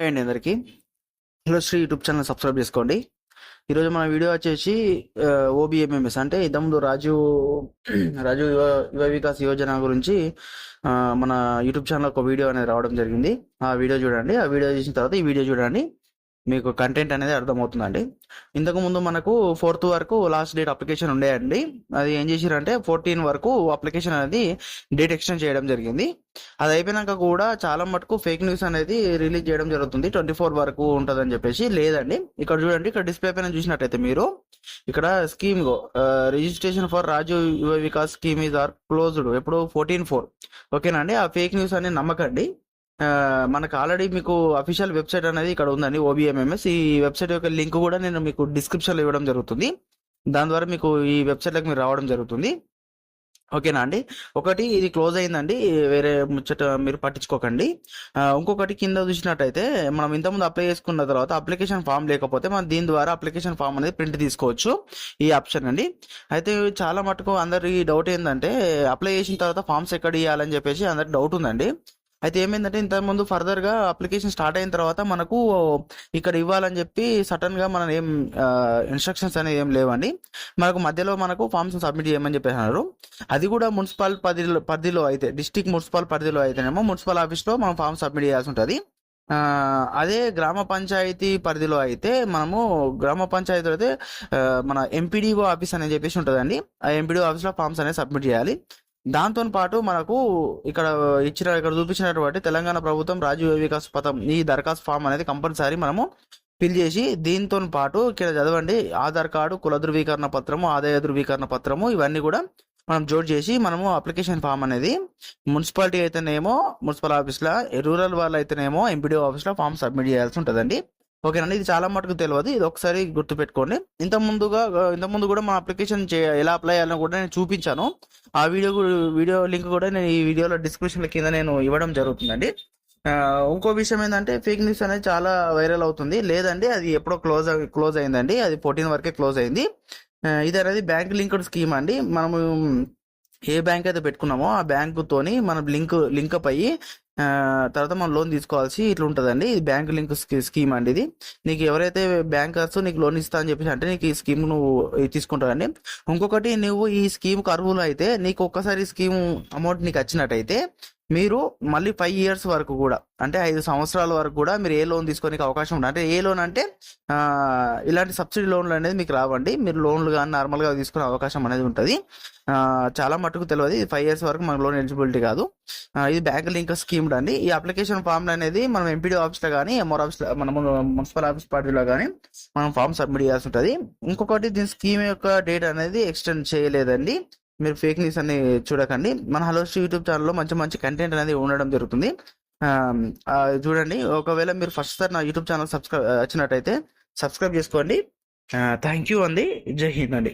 Hi అండి hello Sri YouTube channel subscribe చేసుకోండి. ఈరోజు మన వీడియో వచ్చేసి ఓబిఎంఎంఎస్ అంటే ఇంతకుముందు రాజు రాజు యువ యువ వికాస్ యోజన గురించి మన యూట్యూబ్ ఛానల్ ఒక వీడియో అనేది రావడం జరిగింది. ఆ వీడియో చూడండి. ఆ వీడియో చూసిన తర్వాత ఈ వీడియో చూడండి. మీకు కంటెంట్ అనేది అర్థమవుతుందండి. ఇంతకు ముందు మనకు ఫోర్త్ వరకు లాస్ట్ డేట్ అప్లికేషన్ ఉండేయండి అది ఏం చేసారంటే ఫోర్టీన్ వరకు అప్లికేషన్ అనేది డేట్ ఎక్స్టెండ్ చేయడం జరిగింది. అది అయిపోయినాక కూడా చాలా మటుకు ఫేక్ న్యూస్ అనేది రిలీజ్ చేయడం జరుగుతుంది. ట్వంటీ ఫోర్ వరకు ఉంటుందని చెప్పేసి లేదండి. ఇక్కడ చూడండి ఇక్కడ డిస్ప్లే పైన చూసినట్టయితే మీరు ఇక్కడ scheme registration for Raju Yuva Vikas scheme is are closed ఎప్పుడు ఫోర్టీన్ ఫోర్ ఓకేనా అండి ఆ ఫేక్ న్యూస్ అనేది నమ్మకండి. మనకు ఆల్రెడీ మీకు అఫీషియల్ వెబ్సైట్ అనేది ఇక్కడ ఉందండి ఓబిఎంఎంఎస్ ఈ వెబ్సైట్ యొక్క లింక్ కూడా నేను మీకు డిస్క్రిప్షన్లో ఇవ్వడం జరుగుతుంది. దాని ద్వారా మీకు ఈ వెబ్సైట్లోకి మీరు రావడం జరుగుతుంది. ఓకేనా అండి? ఒకటి ఇది క్లోజ్ అయిందండి వేరే ముచ్చట మీరు పట్టించుకోకండి. ఇంకొకటి కింద చూసినట్టయితే మనం ఇంతకుముందు అప్లై చేసుకున్న తర్వాత అప్లికేషన్ ఫామ్ లేకపోతే మనం దీని ద్వారా అప్లికేషన్ ఫామ్ అనేది ప్రింట్ తీసుకోవచ్చు. ఈ ఆప్షన్ అండి. అయితే చాలా మటుకు అందరి డౌట్ ఏంటంటే అప్లై చేసిన తర్వాత ఫామ్స్ ఎక్కడ ఇవ్వాలని చెప్పేసి అందరికి డౌట్ ఉందండి. అయితే ఏమైందంటే ఇంతకుముందు ఫర్దర్గా అప్లికేషన్ స్టార్ట్ అయిన తర్వాత మనకు ఇక్కడ ఇవ్వాలని చెప్పి సడన్గా మనం ఏం ఇన్స్ట్రక్షన్స్ అనేవి ఏం లేవండి. మనకు మధ్యలో మనకు ఫామ్స్ సబ్మిట్ చేయమని చెప్పేసి అన్నారు అది కూడా మున్సిపల్ పరిధిలో పరిధిలో అయితే డిస్టిక్ మున్సిపల్ పరిధిలో అయితేనేమో మున్సిపల్ ఆఫీస్లో మనం ఫామ్ సబ్మిట్ చేయాల్సి ఉంటుంది అదే గ్రామ పంచాయతీ పరిధిలో అయితే మనము గ్రామ పంచాయతీలో అయితే మన ఎంపీడీఓ ఆఫీస్ అని చెప్పేసి ఉంటుందండి. ఆ ఎంపీడీఓ ఆఫీస్లో ఫామ్స్ అనేది సబ్మిట్ చేయాలి. దాంతో పాటు మనకు ఇక్కడ ఇచ్చిన ఇక్కడ చూపించినటువంటి తెలంగాణ ప్రభుత్వం రాజీవ్ వికాస్ పథం ఈ దరఖాస్తు ఫామ్ అనేది కంపల్సరీ మనము ఫిల్ చేసి దీంతో పాటు ఇక్కడ చదవండి ఆధార్ కార్డు కుల ధృవీకరణ పత్రము ఆదాయ ధృవీకరణ పత్రము ఇవన్నీ కూడా మనం జోడ్ చేసి మనము అప్లికేషన్ ఫామ్ అనేది మున్సిపాలిటీ అయితేనేమో మున్సిపల్ ఆఫీస్లో రూరల్ వాళ్ళు అయితేనేమో ఎంపీడీఓ ఆఫీస్లో ఫామ్ సబ్మిట్ చేయాల్సి ఉంటుందండి. ఓకేనండి ఇది చాలా మటుకు తెలియదు ఇది ఒకసారి గుర్తుపెట్టుకోండి. ఇంత ముందుగా ఇంత ముందు కూడా మా అప్లికేషన్ ఎలా అప్లై చేయాలని కూడా నేను చూపించాను. ఆ వీడియో వీడియో లింక్ కూడా నేను ఈ వీడియోలో డిస్క్రిప్షన్ కింద నేను ఇవ్వడం జరుగుతుందండి. ఇంకో విషయం ఏంటంటే ఫేక్ న్యూస్ అనేది చాలా వైరల్ అవుతుంది. లేదండి అది ఎప్పుడో క్లోజ్ క్లోజ్ అయిందండి. అది ఫోర్టీన్ వరకే క్లోజ్ అయింది. ఇది అనేది బ్యాంక్ లింక్డ్ స్కీమ్ అండి. మనము ఏ బ్యాంక్ అయితే పెట్టుకున్నామో ఆ బ్యాంకుతోని మనం లింక్ లింకప్ అయ్యి తర్వాత మనం లోన్ తీసుకోవాల్సి ఇట్లా ఉంటుందండి. ఇది బ్యాంక్ లింక్ స్కీమ్ అండి ఇది. నీకు ఎవరైతే బ్యాంకర్స్ నీకు లోన్ ఇస్తా అని చెప్పేసి అంటే నీకు ఈ స్కీమ్ నువ్వు తీసుకుంటావండి ఇంకొకటి నువ్వు ఈ స్కీమ్ అర్హులు అయితే నీకు ఒక్కసారి స్కీమ్ అమౌంట్ నీకు వచ్చినట్టయితే మీరు మళ్ళీ ఫైవ్ ఇయర్స్ వరకు కూడా అంటే ఐదు సంవత్సరాల వరకు కూడా మీరు ఏ లోన్ తీసుకోనికి అవకాశం ఉంటుంది అంటే ఏ లోన్ అంటే ఇలాంటి సబ్సిడీ లోన్లు అనేది మీకు రావండి. మీరు లోన్లు కానీ నార్మల్గా తీసుకునే అవకాశం అనేది ఉంటుంది. చాలా మటుకు తెలియదు. ఇది ఫైవ్ ఇయర్స్ వరకు మనకు లోన్ ఎలిజిబిలిటీ కాదు. ఇది బ్యాంక్ లింక్ స్కీమ్ అండి. ఈ అప్లికేషన్ ఫామ్ అనేది మనం ఎంపీడీ ఆఫీస్లో కానీ ఎంఆర్ ఆఫీస్లో మన మున్సిపల్ ఆఫీస్ పార్టీలో కానీ మనం ఫామ్ సబ్మిట్ చేయాల్సి ఉంటుంది. ఇంకొకటి దీని స్కీమ్ యొక్క డేట్ అనేది ఎక్స్టెండ్ చేయలేదండి. మీరు ఫేక్ న్యూస్ అన్ని చూడకండి. మన హలో శ్రీ యూట్యూబ్ ఛానల్లో మంచి మంచి కంటెంట్ అనేది ఉండడం జరుగుతుంది. చూడండి. ఒకవేళ మీరు ఫస్ట్ సార్ నా యూట్యూబ్ ఛానల్ సబ్స్క్రైబ్ వచ్చినట్టయితే సబ్స్క్రైబ్ చేసుకోండి. థ్యాంక్ యూ అండి. జై హింద్ అండి.